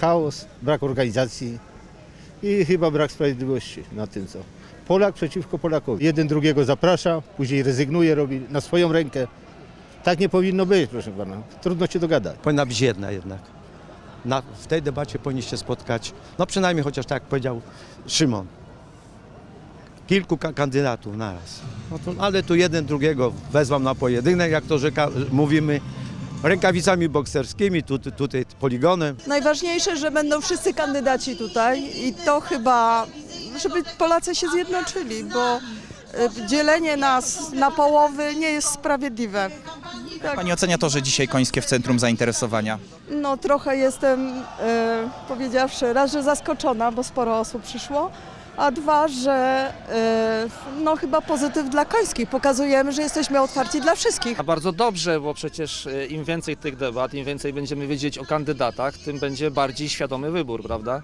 chaos, brak organizacji i chyba brak sprawiedliwości na tym co. Polak przeciwko Polakowi. Jeden drugiego zaprasza, później rezygnuje, robi na swoją rękę. Tak nie powinno być, proszę pana. Trudno się dogadać. Powinna być jedna jednak. Na, w tej debacie powinniście spotkać, no przynajmniej chociaż tak jak powiedział Szymon, kilku ka- kandydatów naraz. No to, ale tu jeden drugiego wezwam na pojedynek, jak to rzeka, mówimy, rękawicami bokserskimi, tu, tu, tutaj poligonem. Najważniejsze, że będą wszyscy kandydaci tutaj i to chyba, żeby Polacy się zjednoczyli, bo y, dzielenie nas na połowy nie jest sprawiedliwe. Tak, Pani ocenia to, że dzisiaj Końskie w centrum zainteresowania? no trochę jestem, y, powiedziawszy, raz, że zaskoczona, bo sporo osób przyszło, a dwa, że y, no chyba pozytyw dla Końskich. Pokazujemy, że jesteśmy otwarci dla wszystkich. A bardzo dobrze, bo przecież e, im więcej tych debat, im więcej będziemy wiedzieć o kandydatach, tym będzie bardziej świadomy wybór, prawda?